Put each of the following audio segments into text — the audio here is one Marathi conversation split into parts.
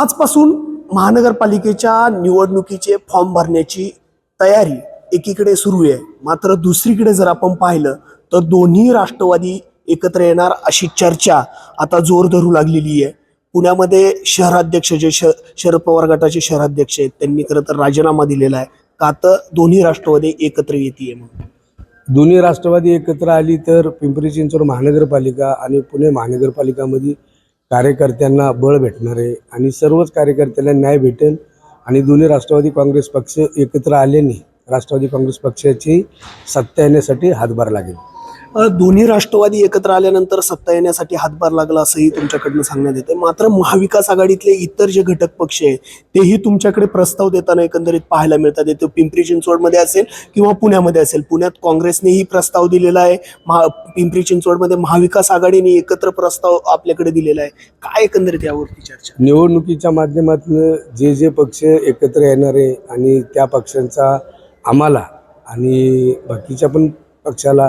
आजपासून महानगरपालिकेच्या निवडणुकीचे फॉर्म भरण्याची तयारी एकीकडे सुरू आहे. मात्र दुसरीकडे जर आपण पाहिलं तर दोन्ही राष्ट्रवादी एकत्र येणार अशी चर्चा आता जोर धरू लागलेली आहे. पुण्यामध्ये शहराध्यक्ष जे श शरद पवार गटाचे शहराध्यक्ष आहेत त्यांनी खरं तर राजीनामा दिलेला आहे. का तर दोन्ही राष्ट्रवादी एकत्र येते म्हणून. दोन्ही राष्ट्रवादी एकत्र आली तर पिंपरी चिंचवड महानगरपालिका आणि पुणे महानगरपालिकामध्ये कार्यकर्त्यांना बळ भेटणार आहे आणि सर्वच कार्यकर्त्यांना न्याय भेटेल आणि दोन्ही राष्ट्रवादी काँग्रेस पक्ष एकत्र आल्याने राष्ट्रवादी काँग्रेस पक्षाची सत्ता येण्यासाठी हातभार लागेल. दोन्ही राष्ट्रवादी एकत्र आल्यानंतर सत्ता येण्यासाठी हातभार लागला असंही तुमच्याकडनं सांगण्यात येते मात्र महाविकास आघाडीतले इतर जे घटक पक्ष आहे तेही तुमच्याकडे प्रस्ताव देताना एकंदरीत पाहायला मिळतात. ते पिंपरी चिंचवडमध्ये असेल किंवा पुण्यामध्ये असेल पुण्यात काँग्रेसनेही प्रस्ताव दिलेला आहे. महा पिंपरी चिंचवडमध्ये महाविकास आघाडीने एकत्र प्रस्ताव आपल्याकडे दिलेला आहे. काय एकंदरीत यावरती चर्चा? निवडणुकीच्या माध्यमातून जे जे पक्ष एकत्र येणार आहे आणि त्या पक्षांचा आम्हाला आणि बाकीच्या पण पक्षाला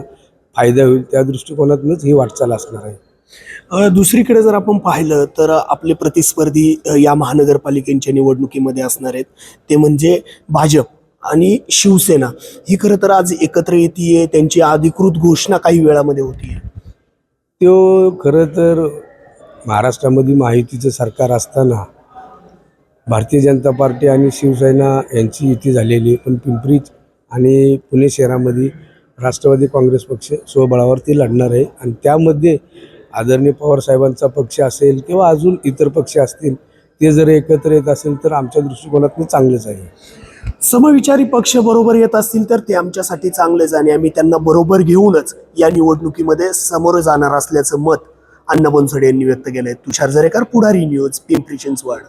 फायदा होईल त्या दृष्टिकोनातूनच ही वाटचाल असणार आहे. दुसरीकडे जर आपण पाहिलं तर आपले प्रतिस्पर्धी या महानगरपालिकेच्या निवडणुकीमध्ये असणार आहेत. ते म्हणजे भाजप आणि शिवसेना. ही खरं तर आज एकत्र येते त्यांची अधिकृत घोषणा काही वेळामध्ये होती तो खरं तर महाराष्ट्रामध्ये महायुतीचं सरकार असताना भारतीय जनता पार्टी आणि शिवसेना यांची युती झालेली आहे. पण पिंपरी आणि पुणे शहरामध्ये राष्ट्रवादी काँग्रेस पक्ष स्वबळावरती लढणार आहे आणि त्यामध्ये आदरणीय पवार साहेबांचा पक्ष असेल किंवा अजून इतर पक्ष असतील ते जर एकत्र येत असेल तर आमच्या दृष्टिकोनातून चांगलंच आहे. समविचारी पक्ष बरोबर येत असतील तर ते आमच्यासाठी चांगलेच आणि आम्ही त्यांना बरोबर घेऊनच या निवडणुकीमध्ये समोर जाणार असल्याचं मत अण्णा बनसोडे यांनी व्यक्त केलंय. तुषार जरेकर पुढारी न्यूज पिंपरी चिंचवड.